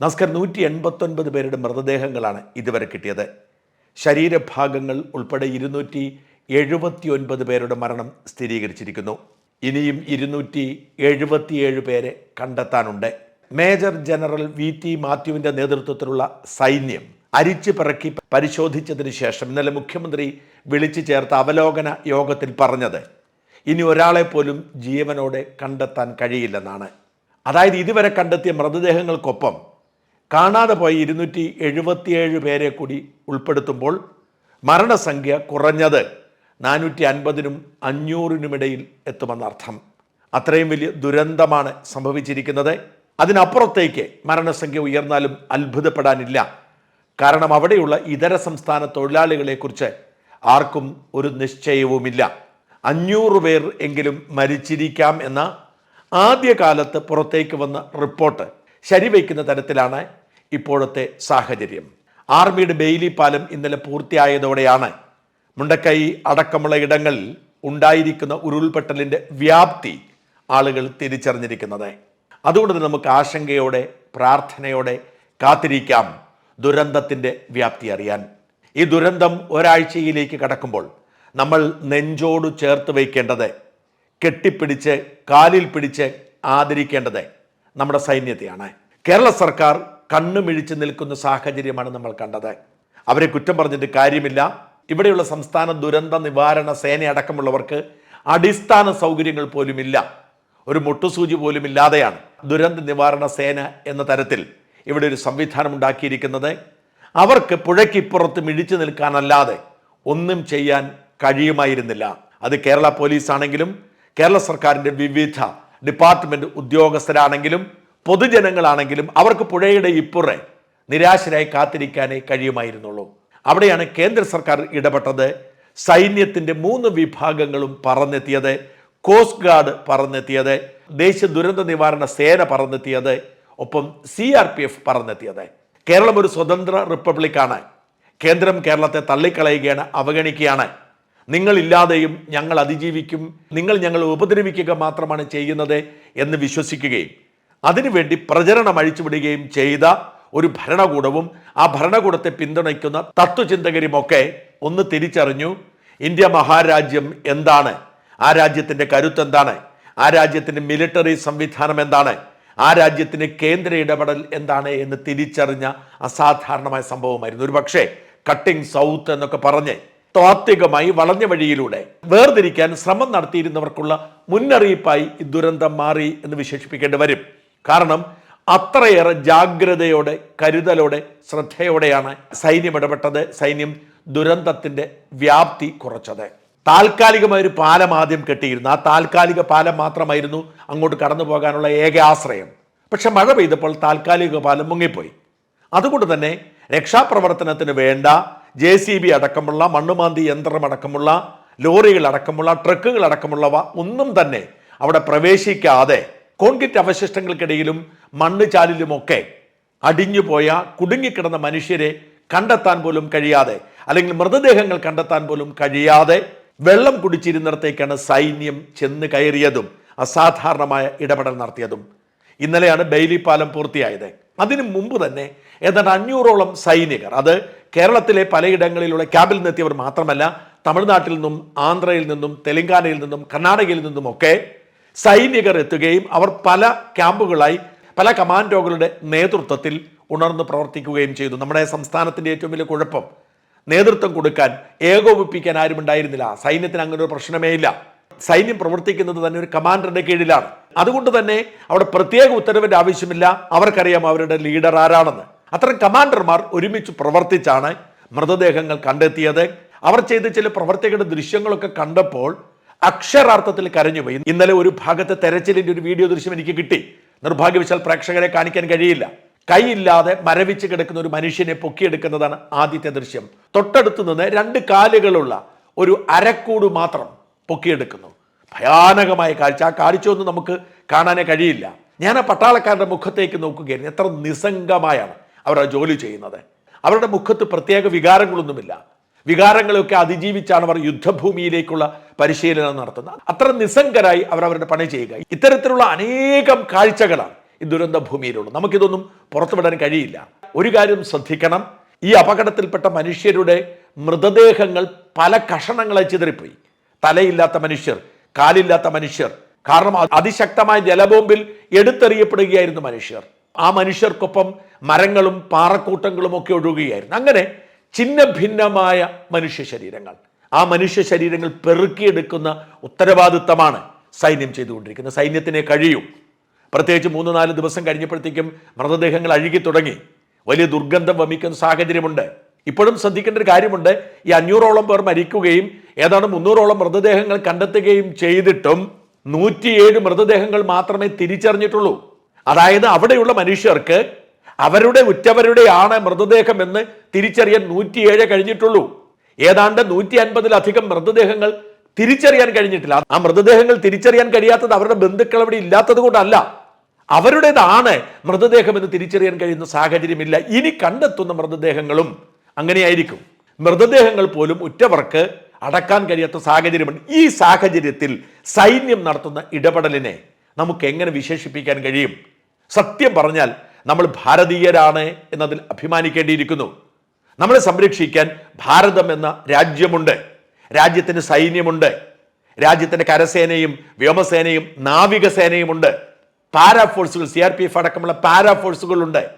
നസ്കർ നൂറ്റി എൺപത്തൊൻപത് പേരുടെ മൃതദേഹങ്ങളാണ് ഇതുവരെ കിട്ടിയത്. ശരീരഭാഗങ്ങൾ ഉൾപ്പെടെ ഇരുന്നൂറ്റി എഴുപത്തി ഒൻപത് പേരുടെ മരണം സ്ഥിരീകരിച്ചിരിക്കുന്നു. ഇനിയും ഇരുന്നൂറ്റി എഴുപത്തിയേഴ് പേരെ കണ്ടെത്താനുണ്ട്. മേജർ ജനറൽ വി ടി മാത്യുവിന്റെ നേതൃത്വത്തിലുള്ള സൈന്യം അരിച്ചു പിറക്കി പരിശോധിച്ചതിന് ശേഷം ഇന്നലെ മുഖ്യമന്ത്രി വിളിച്ചു ചേർത്ത അവലോകന യോഗത്തിൽ പറഞ്ഞത് ഇനി ഒരാളെ പോലും ജീവനോടെ കണ്ടെത്താൻ കഴിയില്ലെന്നാണ്. അതായത് ഇതുവരെ കണ്ടെത്തിയ മൃതദേഹങ്ങൾക്കൊപ്പം കാണാതെ പോയി ഇരുന്നൂറ്റി എഴുപത്തിയേഴ് പേരെ കൂടി ഉൾപ്പെടുത്തുമ്പോൾ മരണസംഖ്യ കുറഞ്ഞത് നാനൂറ്റി അൻപതിനും അഞ്ഞൂറിനുമിടയിൽ എത്തുമെന്നർത്ഥം. അത്രയും വലിയ ദുരന്തമാണ് സംഭവിച്ചിരിക്കുന്നത്. അതിനപ്പുറത്തേക്ക് മരണസംഖ്യ ഉയർന്നാലും അത്ഭുതപ്പെടാനില്ല. കാരണം അവിടെയുള്ള ഇതര സംസ്ഥാന തൊഴിലാളികളെക്കുറിച്ച് ആർക്കും ഒരു നിശ്ചയവുമില്ല. അഞ്ഞൂറ് പേർ എങ്കിലും മരിച്ചിരിക്കാം എന്ന ആദ്യകാലത്ത് പുറത്തേക്ക് വന്ന റിപ്പോർട്ട് ശരിവയ്ക്കുന്ന തരത്തിലാണ് ഇപ്പോഴത്തെ സാഹചര്യം. ആർമിയുടെ ബെയിലി പാലം ഇന്നലെ പൂർത്തിയായതോടെയാണ് മുണ്ടക്കൈ അടക്കമുള്ള ഇടങ്ങളിൽ ഉണ്ടായിരിക്കുന്ന ഉരുൾപൊട്ടലിന്റെ വ്യാപ്തി ആളുകൾ തിരിച്ചറിഞ്ഞിരിക്കുന്നത്. അതുകൊണ്ട് തന്നെ നമുക്ക് ആശങ്കയോടെ പ്രാർത്ഥനയോടെ കാത്തിരിക്കാം ദുരന്തത്തിന്റെ വ്യാപ്തി അറിയാൻ. ഈ ദുരന്തം ഒരാഴ്ചയിലേക്ക് കടക്കുമ്പോൾ നമ്മൾ നെഞ്ചോട് ചേർത്ത് വയ്ക്കേണ്ടത് കെട്ടിപ്പിടിച്ച് കാലിൽ പിടിച്ച് ആദരിക്കേണ്ടത് നമ്മുടെ സൈന്യത്തെയാണ്. കേരള സർക്കാർ കണ്ണുമിഴിച്ച് നിൽക്കുന്ന സാഹചര്യമാണ് നമ്മൾ കണ്ടത്. അവരെ കുറ്റം പറഞ്ഞിട്ട് കാര്യമില്ല. ഇവിടെയുള്ള സംസ്ഥാന ദുരന്ത നിവാരണ സേന അടക്കമുള്ളവർക്ക് അടിസ്ഥാന സൗകര്യങ്ങൾ പോലുമില്ല. ഒരു മുട്ടുസൂചി പോലും ഇല്ലാതെയാണ് ദുരന്ത നിവാരണ സേന എന്ന തരത്തിൽ ഇവിടെ ഒരു സംവിധാനം ഉണ്ടാക്കിയിരിക്കുന്നത്. അവർക്ക് പുഴയ്ക്കിപ്പുറത്ത് മിഴിച്ചു നിൽക്കാനല്ലാതെ ഒന്നും ചെയ്യാൻ കഴിയുമായിരുന്നില്ല. അത് കേരള പോലീസ് ആണെങ്കിലും കേരള സർക്കാരിന്റെ വിവിധ ഡിപ്പാർട്ട്മെന്റ് ഉദ്യോഗസ്ഥരാണെങ്കിലും പൊതുജനങ്ങളാണെങ്കിലും അവർക്ക് പുഴയുടെ ഇപ്പുറേ നിരാശരായി കാത്തിരിക്കാനേ കഴിയുമായിരുന്നുള്ളൂ. അവിടെയാണ് കേന്ദ്ര സർക്കാർ ഇടപെട്ടത്. സൈന്യത്തിന്റെ മൂന്ന് വിഭാഗങ്ങളും പറന്നെത്തിയത്. Coast guard പറന്നെത്തിയത്. ദേശീയ ദുരന്ത നിവാരണ സേന പറന്നെത്തിയത്. ഒപ്പം സി ആർ പി എഫ് പറന്നെത്തിയത്. കേരളം ഒരു സ്വതന്ത്ര റിപ്പബ്ലിക്കാണ്. കേന്ദ്രം കേരളത്തെ തള്ളിക്കളയുകയാണ് അവഗണിക്കുകയാണ്. നിങ്ങളില്ലാതെയും ഞങ്ങൾ അതിജീവിക്കും. നിങ്ങൾ ഞങ്ങൾ ഉപദ്രവിക്കുക മാത്രമാണ് ചെയ്യുന്നത് എന്ന് വിശ്വസിക്കുകയും അതിനുവേണ്ടി പ്രചരണം അഴിച്ചുവിടുകയും ചെയ്ത ഒരു ഭരണകൂടവും ആ ഭരണകൂടത്തെ പിന്തുണയ്ക്കുന്ന തത്വചിന്തകരുമൊക്കെ ഒന്ന് തിരിച്ചറിഞ്ഞു. ഇന്ത്യ മഹാരാജ്യം എന്താണ്? ആ രാജ്യത്തിന്റെ കരുത്ത് എന്താണ് ആ രാജ്യത്തിന്റെ മിലിറ്ററി സംവിധാനം എന്താണ്? ആ രാജ്യത്തിന് കേന്ദ്ര ഇടപെടൽ എന്താണ് എന്ന് തിരിച്ചറിഞ്ഞ അസാധാരണമായ സംഭവമായിരുന്നു. ഒരു പക്ഷേ കട്ടിംഗ് സൗത്ത് എന്നൊക്കെ പറഞ്ഞ് താത്വികമായി വളഞ്ഞ വഴിയിലൂടെ വേർതിരിക്കാൻ ശ്രമം നടത്തിയിരുന്നവർക്കുള്ള മുന്നറിയിപ്പായി ദുരന്തം മാറി എന്ന് വിശേഷിപ്പിക്കേണ്ടി വരും. കാരണം അത്രയേറെ ജാഗ്രതയോടെ കരുതലോടെ ശ്രദ്ധയോടെയാണ് സൈന്യം ഇടപെട്ടത്. സൈന്യം ദുരന്തത്തിന്റെ വ്യാപ്തി കുറച്ചത്. താൽക്കാലികമായ ഒരു പാലം ആദ്യം കെട്ടിയിരുന്നു. ആ താൽക്കാലിക പാലം മാത്രമായിരുന്നു അങ്ങോട്ട് കടന്നു പോകാനുള്ള ഏക ആശ്രയം. പക്ഷെ മഴ പെയ്തപ്പോൾ താൽക്കാലിക പാലം മുങ്ങിപ്പോയി. അതുകൊണ്ട് തന്നെ രക്ഷാപ്രവർത്തനത്തിന് വേണ്ട ജെ സി ബി അടക്കമുള്ള മണ്ണുമാന്തി അടക്കമുള്ള ട്രക്കുകൾ അടക്കമുള്ളവ ഒന്നും തന്നെ അവിടെ പ്രവേശിക്കാതെ കോൺക്രീറ്റ് അവശിഷ്ടങ്ങൾക്കിടയിലും മണ്ണ് ചാലിലുമൊക്കെ അടിഞ്ഞുപോയ കുടുങ്ങിക്കിടന്ന മനുഷ്യരെ കണ്ടെത്താൻ പോലും കഴിയാതെ അല്ലെങ്കിൽ മൃതദേഹങ്ങൾ കണ്ടെത്താൻ പോലും കഴിയാതെ വെള്ളം കുടിച്ചിരുന്നിടത്തേക്കാണ് സൈന്യം ചെന്ന് കയറിയതും അസാധാരണമായ ഇടപെടൽ നടത്തിയതും. ഇന്നലെയാണ് ബെയിലി പാലം പൂർത്തിയായത്. അതിനു മുമ്പ് തന്നെ ഏതാണ്ട് അഞ്ഞൂറോളം സൈനികർ. അത് കേരളത്തിലെ പലയിടങ്ങളിലുള്ള ക്യാമ്പിൽ നിന്നെത്തിയവർ മാത്രമല്ല തമിഴ്നാട്ടിൽ നിന്നും ആന്ധ്രയിൽ നിന്നും തെലങ്കാനയിൽ നിന്നും കർണാടകയിൽ നിന്നും ഒക്കെ സൈനികർ എത്തുകയും അവർ പല ക്യാമ്പുകളായി പല കമാൻഡോകളുടെ നേതൃത്വത്തിൽ ഉണർന്ന് പ്രവർത്തിക്കുകയും ചെയ്തു. നമ്മുടെ സംസ്ഥാനത്തിന്റെ ഏറ്റവും വലിയ കുഴപ്പം നേതൃത്വം കൊടുക്കാൻ ഏകോപിപ്പിക്കാൻ ആരും ഉണ്ടായിരുന്നില്ല. സൈന്യത്തിന് അങ്ങനെ ഒരു പ്രശ്നമേ ഇല്ല. സൈന്യം പ്രവർത്തിക്കുന്നത് തന്നെ ഒരു കമാൻഡറുടെ കീഴിലാണ്. അതുകൊണ്ട് തന്നെ അവിടെ പ്രത്യേക ഉത്തരവിന്റെ ആവശ്യമില്ല. അവർക്കറിയാം അവരുടെ ലീഡർ ആരാണെന്ന്. അത്തരം കമാൻഡർമാർ ഒരുമിച്ച് പ്രവർത്തിച്ചാണ് മൃതദേഹങ്ങൾ കണ്ടെത്തിയത്. അവർ ചെയ്ത ചില പ്രവർത്തികളുടെ ദൃശ്യങ്ങളൊക്കെ കണ്ടപ്പോൾ അക്ഷരാർത്ഥത്തിൽ കരഞ്ഞുപോയി ഇന്നലെ ഒരു ഭാഗത്തെ തെരച്ചിലിന്റെ ഒരു വീഡിയോ ദൃശ്യം എനിക്ക് കിട്ടി. നിർഭാഗ്യവശാൽ പ്രേക്ഷകരെ കാണിക്കാൻ കഴിയില്ല. കൈയില്ലാതെ മരവിച്ച് കിടക്കുന്ന ഒരു മനുഷ്യനെ പൊക്കിയെടുക്കുന്നതാണ് ആദ്യത്തെ ദൃശ്യം. തൊട്ടടുത്ത് നിന്ന് രണ്ട് കാലുകളുള്ള ഒരു അരക്കൂട് മാത്രം പൊക്കിയെടുക്കുന്നു. ഭയാനകമായ കാഴ്ച. ആ കാഴ്ച ഒന്നും നമുക്ക് കാണാനേ കഴിയില്ല. ഞാൻ ആ പട്ടാളക്കാരുടെ മുഖത്തേക്ക് നോക്കുകയായിരുന്നു. എത്ര നിസ്സംഗമായാണ്. അവർ ജോലി ചെയ്യുന്നത്. അവരുടെ മുഖത്ത് പ്രത്യേക വികാരങ്ങളൊന്നുമില്ല. വികാരങ്ങളെയൊക്കെ അതിജീവിച്ചാണ് അവർ യുദ്ധഭൂമിയിലേക്കുള്ള പരിശീലനം നടത്തുന്നത്. അത്ര നിസ്സംഗരായി അവർ അവരുടെ പണി ചെയ്യുക. ഇത്തരത്തിലുള്ള അനേകം കാഴ്ചകളാണ് ഈ ദുരന്ത ഭൂമിയിലുള്ളത് നമുക്കിതൊന്നും പുറത്തുവിടാൻ കഴിയില്ല. ഒരു കാര്യം ശ്രദ്ധിക്കണം. ഈ അപകടത്തിൽപ്പെട്ട മനുഷ്യരുടെ മൃതദേഹങ്ങൾ പല കഷണങ്ങളായി ചിതറിപ്പോയി. തലയില്ലാത്ത മനുഷ്യർ കാലില്ലാത്ത മനുഷ്യർ. കാരണം അതിശക്തമായ ജലബോംബിൽ എടുത്തെറിയപ്പെടുകയായിരുന്നു മനുഷ്യർ. ആ മനുഷ്യർക്കൊപ്പം മരങ്ങളും പാറക്കൂട്ടങ്ങളും ഒക്കെ ഒഴുകുകയായിരുന്നു. അങ്ങനെ ചിന്ന ഭിന്നമായ മനുഷ്യ ശരീരങ്ങൾ. ആ മനുഷ്യ ശരീരങ്ങൾ പെറുക്കിയെടുക്കുന്ന ഉത്തരവാദിത്തമാണ് സൈന്യം ചെയ്തുകൊണ്ടിരിക്കുന്നത്. സൈന്യത്തിനെ കഴിയും. പ്രത്യേകിച്ച് മൂന്ന് നാല് ദിവസം കഴിഞ്ഞപ്പോഴത്തേക്കും മൃതദേഹങ്ങൾ അഴുകി തുടങ്ങി. വലിയ ദുർഗന്ധം വമിക്കുന്ന സാഹചര്യമുണ്ട്. ഇപ്പോഴും ശ്രദ്ധിക്കേണ്ട ഒരു കാര്യമുണ്ട്. ഈ അഞ്ഞൂറോളം പേർ മരിക്കുകയും ഏതാണ്ട് മുന്നൂറോളം മൃതദേഹങ്ങൾ കണ്ടെത്തുകയും ചെയ്തിട്ടും നൂറ്റിയേഴ് മൃതദേഹങ്ങൾ മാത്രമേ തിരിച്ചറിഞ്ഞിട്ടുള്ളൂ. അതായത് അവിടെയുള്ള മനുഷ്യർക്ക് അവരുടെ ഉറ്റവരുടെയാണ് മൃതദേഹം എന്ന് തിരിച്ചറിയാൻ നൂറ്റിയേഴ് കഴിഞ്ഞിട്ടുള്ളൂ. ഏതാണ്ട് നൂറ്റി അൻപതിലധികം മൃതദേഹങ്ങൾ തിരിച്ചറിയാൻ കഴിഞ്ഞിട്ടില്ല. ആ മൃതദേഹങ്ങൾ തിരിച്ചറിയാൻ കഴിയാത്തത് അവരുടെ ബന്ധുക്കൾ അവിടെ ഇല്ലാത്തത് കൊണ്ടല്ല. അവരുടേതാണ് മൃതദേഹം എന്ന് തിരിച്ചറിയാൻ കഴിയുന്ന സാഹചര്യമില്ല. ഇനി കണ്ടെത്തുന്ന മൃതദേഹങ്ങളും അങ്ങനെയായിരിക്കും. മൃതദേഹങ്ങൾ പോലും ഉറ്റവർക്ക് അടക്കാൻ കഴിയാത്ത സാഹചര്യമുണ്ട്. ഈ സാഹചര്യത്തിൽ സൈന്യം നടത്തുന്ന ഇടപെടലിനെ നമുക്ക് എങ്ങനെ വിശേഷിപ്പിക്കാൻ കഴിയും? സത്യം പറഞ്ഞാൽ നമ്മൾ ഭാരതീയരാണ് എന്നതിൽ അഭിമാനിക്കേണ്ടിയിരിക്കുന്നു. നമ്മളെ സംരക്ഷിക്കാൻ ഭാരതം എന്ന രാജ്യമുണ്ട്. രാജ്യത്തിന് സൈന്യമുണ്ട്. രാജ്യത്തിന്റെ കരസേനയും വ്യോമസേനയും നാവികസേനയുമുണ്ട്. പാരാഫോഴ്സുകൾ സി ആർ പി എഫ് അടക്കമുള്ള പാരാ ഫോഴ്സുകളുണ്ട്.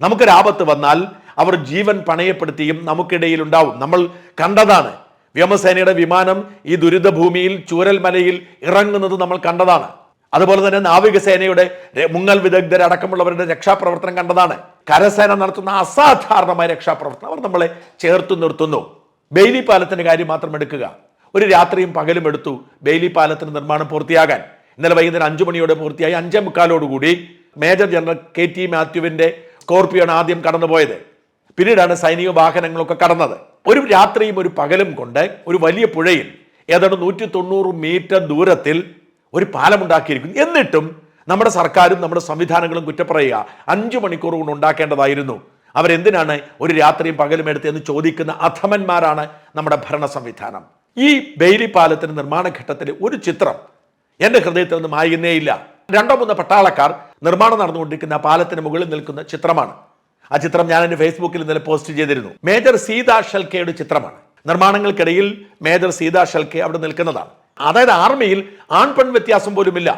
നമുക്കൊരാപത്ത് വന്നാൽ അവർ ജീവൻ പണയപ്പെടുത്തിയും നമുക്കിടയിൽ ഉണ്ടാവും. നമ്മൾ കണ്ടതാണ് വ്യോമസേനയുടെ വിമാനം ഈ ദുരിതഭൂമിയിൽ ചൂരൽമലയിൽ ഇറങ്ങുന്നത് നമ്മൾ കണ്ടതാണ്. അതുപോലെ തന്നെ നാവികസേനയുടെ മുങ്ങൽ വിദഗ്ധരടക്കമുള്ളവരുടെ രക്ഷാപ്രവർത്തനം കണ്ടതാണ്. കരസേന നടത്തുന്ന അസാധാരണമായ രക്ഷാപ്രവർത്തനം. അവർ നമ്മളെ ചേർത്ത് നിർത്തുന്നു. ബെയിലി പാലത്തിന്റെ കാര്യം മാത്രം എടുക്കുക. ഒരു രാത്രിയും പകലും എടുത്തു ബെയിലി പാലത്തിന്റെ നിർമ്മാണം പൂർത്തിയാകാൻ. ഇന്നലെ വൈകുന്നേരം അഞ്ചു മണിയോടെ പൂർത്തിയായി അഞ്ചേ മുക്കാലോടുകൂടി മേജർ ജനറൽ കെ ടി മാത്യുവിന്റെ സ്കോർപ്പിയോണ് ആദ്യം കടന്നുപോയത്. പിന്നീടാണ് സൈനിക വാഹനങ്ങളൊക്കെ കടന്നത്. ഒരു രാത്രിയും ഒരു പകലും കൊണ്ട് ഒരു വലിയ പുഴയിൽ ഏതാണ്ട് നൂറ്റി തൊണ്ണൂറ് മീറ്റർ ദൂരത്തിൽ ഒരു പാലമുണ്ടാക്കിയിരിക്കുന്നു. എന്നിട്ടും നമ്മുടെ സർക്കാരും നമ്മുടെ സംവിധാനങ്ങളും കുറ്റപ്പറയുക. അഞ്ചു മണിക്കൂർ കൊണ്ട് ഉണ്ടാക്കേണ്ടതായിരുന്നു. അവരെന്തിനാണ് ഒരു രാത്രിയും പകലും എടുത്ത് എന്ന് ചോദിക്കുന്ന അധമന്മാരാണ് നമ്മുടെ ഭരണ സംവിധാനം. ഈ ബെയിലി പാലത്തിന്റെ നിർമ്മാണ ഘട്ടത്തിലെ ഒരു ചിത്രം എന്റെ ഹൃദയത്തിൽ നിന്ന് മായുന്നേയില്ല രണ്ടോ മൂന്നോ പട്ടാളക്കാർ നിർമ്മാണം നടന്നുകൊണ്ടിരിക്കുന്ന പാലത്തിന് മുകളിൽ നിൽക്കുന്ന ചിത്രമാണ്. ആ ചിത്രം ഞാൻ എന്റെ ഫേസ്ബുക്കിൽ ഇന്നലെ പോസ്റ്റ് ചെയ്തിരുന്നു. മേജർ സീതാ ഷൽക്കയുടെ ചിത്രമാണ്. നിർമ്മാണങ്ങൾക്കിടയിൽ മേജർ സീതാ ഷൽക്കെ അവിടെ നിൽക്കുന്നതാണ്. അതായത് ആർമിയിൽ ആൺ പെൺ വ്യത്യാസം പോലുമില്ല.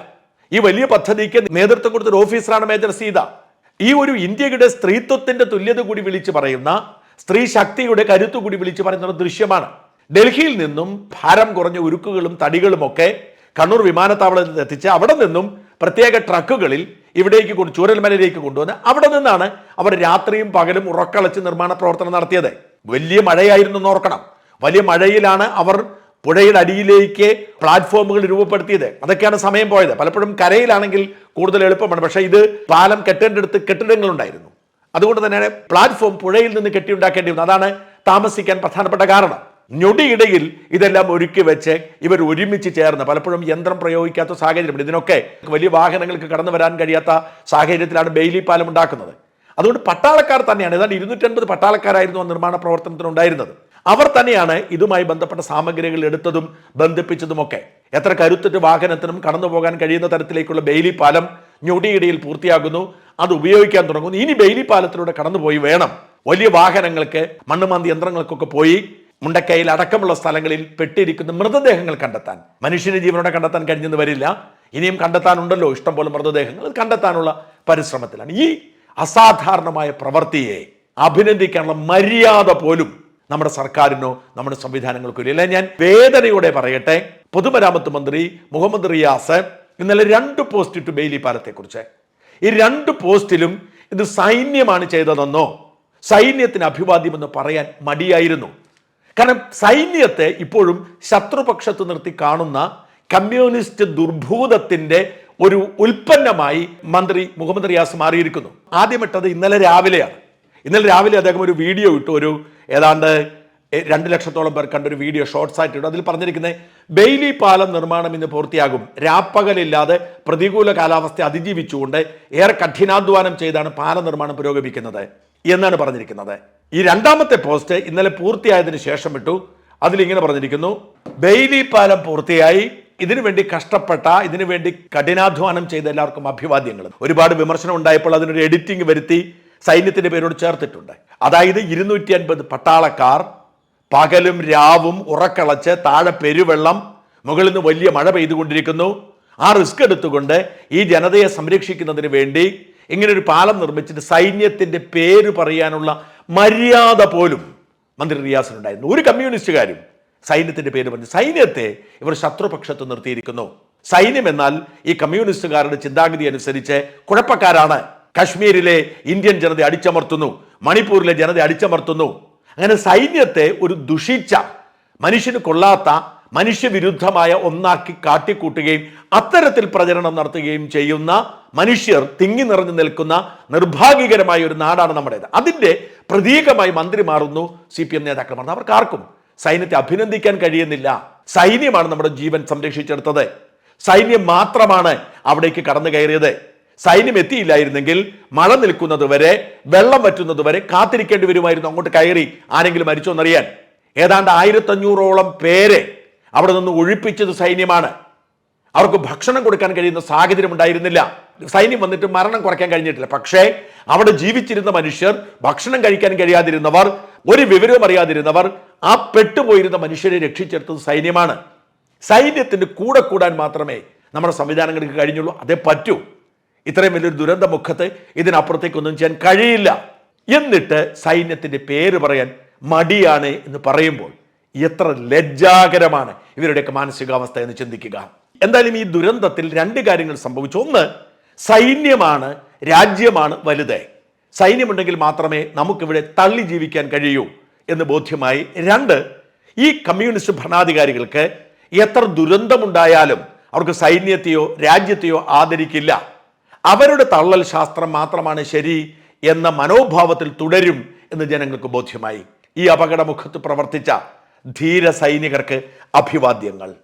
ഈ വലിയ പദ്ധതിക്ക് നേതൃത്വം കൊടുത്ത ഒരു ഓഫീസറാണ് മേജർ സീത. ഈ ഒരു ഇന്ത്യയുടെ സ്ത്രീത്വത്തിന്റെ തുല്യത കൂടി വിളിച്ചു പറയുന്ന സ്ത്രീ ശക്തിയുടെ കരുത്തു കൂടി വിളിച്ചു പറയുന്ന ഒരു ദൃശ്യമാണ്. ഡൽഹിയിൽ നിന്നും ഭാരം കുറഞ്ഞ ഉരുക്കുകളും തടികളും ഒക്കെ കണ്ണൂർ വിമാനത്താവളത്തിൽ എത്തിച്ച് അവിടെ നിന്നും പ്രത്യേക ട്രക്കുകളിൽ ഇവിടേക്ക് കൊണ്ട് ചൂരൽമലയിലേക്ക് കൊണ്ടുവന്ന് അവിടെ നിന്നാണ് അവർ രാത്രിയും പകലും ഉറക്കളച്ച് നിർമ്മാണ പ്രവർത്തനം നടത്തിയത്. വലിയ മഴയായിരുന്നു എന്ന് ഓർക്കണം. വലിയ മഴയിലാണ് അവർ പുഴയുടെ അടിയിലേക്ക് പ്ലാറ്റ്ഫോമുകൾ രൂപപ്പെടുത്തിയത്. അതൊക്കെയാണ് സമയം പോയത്. പലപ്പോഴും കരയിലാണെങ്കിൽ കൂടുതൽ എളുപ്പമാണ്. പക്ഷേ ഇത് പാലം കെട്ടേണ്ടടുത്ത് കെട്ടിടങ്ങളുണ്ടായിരുന്നു. അതുകൊണ്ട് തന്നെ പ്ലാറ്റ്ഫോം പുഴയിൽ നിന്ന് കെട്ടിയുണ്ടാക്കേണ്ടി വന്നു. അതാണ് താമസിക്കാൻ പ്രധാനപ്പെട്ട കാരണം. ഞൊടിയിടയിൽ ഇതെല്ലാം ഒരുക്കി വെച്ച് ഇവർ ഒരുമിച്ച് ചേർന്ന് പലപ്പോഴും യന്ത്രം പ്രയോഗിക്കാത്ത സാഹചര്യമുണ്ട്. ഇതിനൊക്കെ വലിയ വാഹനങ്ങൾക്ക് കടന്നു വരാൻ കഴിയാത്ത സാഹചര്യത്തിലാണ് ബെയിലി പാലം ഉണ്ടാക്കുന്നത്. അതുകൊണ്ട് പട്ടാളക്കാർ തന്നെയാണ് ഏതാണ്ട് ഇരുന്നൂറ്റൻപത് പട്ടാളക്കാരായിരുന്നു ആ നിർമ്മാണ പ്രവർത്തനത്തിനുണ്ടായിരുന്നത്. അവർ തന്നെയാണ് ഇതുമായി ബന്ധപ്പെട്ട സാമഗ്രികൾ എടുത്തതും ബന്ധിപ്പിച്ചതുമൊക്കെ. എത്ര കരുത്തിട്ട് വാഹനത്തിനും കടന്നു പോകാൻ കഴിയുന്ന തരത്തിലേക്കുള്ള ബെയിലി പാലം ഞൊടിയിടയിൽ പൂർത്തിയാകുന്നു. അത് ഉപയോഗിക്കാൻ തുടങ്ങുന്നു. ഇനി ബെയിലി പാലത്തിലൂടെ കടന്നുപോയി വേണം. വലിയ വാഹനങ്ങൾക്ക് മണ്ണുമാന്തി യന്ത്രങ്ങൾക്കൊക്കെ പോയി മുണ്ടക്കയിൽ അടക്കമുള്ള സ്ഥലങ്ങളിൽ പെട്ടിരിക്കുന്ന മൃതദേഹങ്ങൾ കണ്ടെത്താൻ. മനുഷ്യന്റെ ജീവനോടെ കണ്ടെത്താൻ കഴിഞ്ഞെന്ന് വരില്ല. ഇനിയും കണ്ടെത്താനുണ്ടല്ലോ. ഇഷ്ടംപോലെ മൃതദേഹങ്ങൾ കണ്ടെത്താനുള്ള പരിശ്രമത്തിലാണ്. ഈ അസാധാരണമായ പ്രവൃത്തിയെ അഭിനന്ദിക്കാനുള്ള മര്യാദ പോലും നമ്മുടെ സർക്കാരിനോ നമ്മുടെ സംവിധാനങ്ങൾക്കോ ഇല്ല. ഞാൻ വേദനയോടെ പറയട്ടെ. പൊതുമരാമത്ത് മന്ത്രി മുഹമ്മദ് റിയാസ് ഇന്നലെ രണ്ട് പോസ്റ്റ് ഇട്ടു ബെയിലി പാലത്തെക്കുറിച്ച് ഈ രണ്ട് പോസ്റ്റിലും ഇത് സൈന്യമാണ് ചെയ്തതെന്നോ സൈന്യത്തിന് അഭിവാദ്യമെന്ന് പറയാൻ മടിയായിരുന്നു. കാരണം സൈന്യത്തെ ഇപ്പോഴും ശത്രുപക്ഷത്ത് നിർത്തി കാണുന്ന കമ്മ്യൂണിസ്റ്റ് ദുർഭൂതത്തിന്റെ ഒരു ഉൽപ്പന്നമായി മന്ത്രി മുഹമ്മദ് റിയാസ് മാറിയിരിക്കുന്നു. ആദ്യമിട്ടത് ഇന്നലെ രാവിലെയാണ്. ഇന്നലെ രാവിലെ അദ്ദേഹം ഒരു വീഡിയോ ഇട്ടു ഒരു ഏതാണ്ട് രണ്ട് ലക്ഷത്തോളം പേർ കണ്ടൊരു വീഡിയോ ഷോർട്സ് ആയിട്ടുണ്ട്. അതിൽ പറഞ്ഞിരിക്കുന്നത് ബെയിലി പാലം നിർമ്മാണം ഇന്ന് പൂർത്തിയാകും. രാപ്പകലില്ലാതെ പ്രതികൂല കാലാവസ്ഥ അതിജീവിച്ചുകൊണ്ട് ഏറെ കഠിനാധ്വാനം ചെയ്താണ് പാല നിർമ്മാണം പുരോഗമിക്കുന്നത് എന്നാണ് പറഞ്ഞിരിക്കുന്നത്. ഈ രണ്ടാമത്തെ പോസ്റ്റ് ഇന്നലെ പൂർത്തിയായതിനു ശേഷം ഇട്ടു അതിലിങ്ങനെ പറഞ്ഞിരിക്കുന്നു ബെയിലി പാലം പൂർത്തിയായി. ഇതിനുവേണ്ടി കഷ്ടപ്പെട്ട ഇതിനുവേണ്ടി കഠിനാധ്വാനം ചെയ്ത എല്ലാവർക്കും അഭിവാദ്യങ്ങൾ. ഒരുപാട് വിമർശനം ഉണ്ടായപ്പോൾ അതിനൊരു എഡിറ്റിംഗ് വരുത്തി. സൈന്യത്തിന്റെ പേരോട് ചേർത്തിട്ടുണ്ട്. അതായത് ഇരുന്നൂറ്റി അൻപത് പട്ടാളക്കാർ പകലും രാവും ഉറക്കളച്ച് താഴെ പെരുവെള്ളം മുകളിൽ നിന്ന് വലിയ മഴ പെയ്തുകൊണ്ടിരിക്കുന്നു. ആ റിസ്ക് എടുത്തുകൊണ്ട് ഈ ജനതയെ സംരക്ഷിക്കുന്നതിന് വേണ്ടി ഇങ്ങനെ ഒരു പാലം നിർമ്മിച്ചിട്ട് സൈന്യത്തിന്റെ പേര് പറയാനുള്ള മര്യാദ പോലും മന്ത്രി റിയാസിനുണ്ടായിരുന്നു. ഒരു കമ്മ്യൂണിസ്റ്റുകാരും സൈന്യത്തിന്റെ പേര് പറഞ്ഞു സൈന്യത്തെ ഇവർ ശത്രുപക്ഷത്ത് നിർത്തിയിരിക്കുന്നു. സൈന്യം എന്നാൽ ഈ കമ്മ്യൂണിസ്റ്റുകാരുടെ ചിന്താഗതി അനുസരിച്ച് കുഴപ്പക്കാരാണ്. കശ്മീരിലെ ഇന്ത്യൻ ജനത അടിച്ചമർത്തുന്നു. മണിപ്പൂരിലെ ജനത അടിച്ചമർത്തുന്നു. അങ്ങനെ സൈന്യത്തെ ഒരു ദുഷിച്ച മനുഷ്യന് കൊള്ളാത്ത മനുഷ്യവിരുദ്ധമായ ഒന്നാക്കി കാട്ടിക്കൂട്ടുകയും അത്തരത്തിൽ പ്രചരണം നടത്തുകയും ചെയ്യുന്ന മനുഷ്യർ തിങ്ങി നിറഞ്ഞു നിൽക്കുന്ന നിർഭാഗ്യകരമായ ഒരു നാടാണ് നമ്മുടേത്. അതിന്റെ പ്രതീകമായി മന്ത്രി മാറുന്നു സി പി എം നേതാക്കൾ മാറുന്നു അവർക്ക് ആർക്കും സൈന്യത്തെ അഭിനന്ദിക്കാൻ കഴിയുന്നില്ല. സൈന്യമാണ് നമ്മുടെ ജീവൻ സംരക്ഷിച്ചെടുത്തത്. സൈന്യം മാത്രമാണ് അവിടേക്ക് കടന്നു കയറിയത്. സൈന്യം എത്തിയില്ലായിരുന്നെങ്കിൽ മഴ നിൽക്കുന്നത് വരെ വെള്ളം വറ്റുന്നത് വരെ കാത്തിരിക്കേണ്ടി വരുമായിരുന്നു. അങ്ങോട്ട് കയറി ആരെങ്കിലും മരിച്ചോന്നറിയാൻ ഏതാണ്ട് ആയിരത്തഞ്ഞൂറോളം പേരെ അവിടെ നിന്ന് ഒഴിപ്പിച്ചത് സൈന്യമാണ്. അവർക്ക് ഭക്ഷണം കൊടുക്കാൻ കഴിയുന്ന സാഹചര്യം ഉണ്ടായിരുന്നില്ല. സൈന്യം വന്നിട്ട് മരണം കുറയ്ക്കാൻ കഴിഞ്ഞിട്ടില്ല. പക്ഷേ അവിടെ ജീവിച്ചിരുന്ന മനുഷ്യർ ഭക്ഷണം കഴിക്കാൻ കഴിയാതിരുന്നവർ ഒരു വിവരവും അറിയാതിരുന്നവർ ആ പെട്ടുപോയിരുന്ന മനുഷ്യരെ രക്ഷിച്ചെടുത്തത് സൈന്യമാണ്. സൈന്യത്തിന്റെ കൂടെ കൂടാൻ മാത്രമേ നമ്മുടെ സംവിധാനങ്ങൾക്ക് കഴിഞ്ഞുള്ളൂ. അതേ പറ്റൂ. ഇത്രയും വലിയൊരു ദുരന്ത മുഖത്ത് ഇതിനപ്പുറത്തേക്കൊന്നും ചെയ്യാൻ കഴിയില്ല. എന്നിട്ട് സൈന്യത്തിന്റെ പേര് പറയാൻ മടിയാണ് എന്ന് പറയുമ്പോൾ എത്ര ലജ്ജാകരമാണ് ഇവരുടെയൊക്കെ മാനസികാവസ്ഥ എന്ന് ചിന്തിക്കുക. എന്തായാലും ഈ ദുരന്തത്തിൽ രണ്ട് കാര്യങ്ങൾ സംഭവിച്ചു. ഒന്ന് സൈന്യമാണ് രാജ്യമാണ് വലുത്. സൈന്യമുണ്ടെങ്കിൽ മാത്രമേ നമുക്കിവിടെ തള്ളി ജീവിക്കാൻ കഴിയൂ എന്ന് ബോധ്യമായി. രണ്ട് ഈ കമ്മ്യൂണിസ്റ്റ് ഭരണാധികാരികൾക്ക് എത്ര ദുരന്തമുണ്ടായാലും അവർക്ക് സൈന്യത്തെയോ രാജ്യത്തെയോ ആദരിക്കില്ല. അവരുടെ തള്ളൽ ശാസ്ത്രം മാത്രമാണ് ശരി എന്ന മനോഭാവത്തിൽ തുടരും എന്ന് ജനങ്ങൾക്ക് ബോധ്യമായി. ഈ അപകടമുഖത്ത് പ്രവർത്തിച്ച ധീര സൈനികർക്ക് അഭിവാദ്യങ്ങൾ.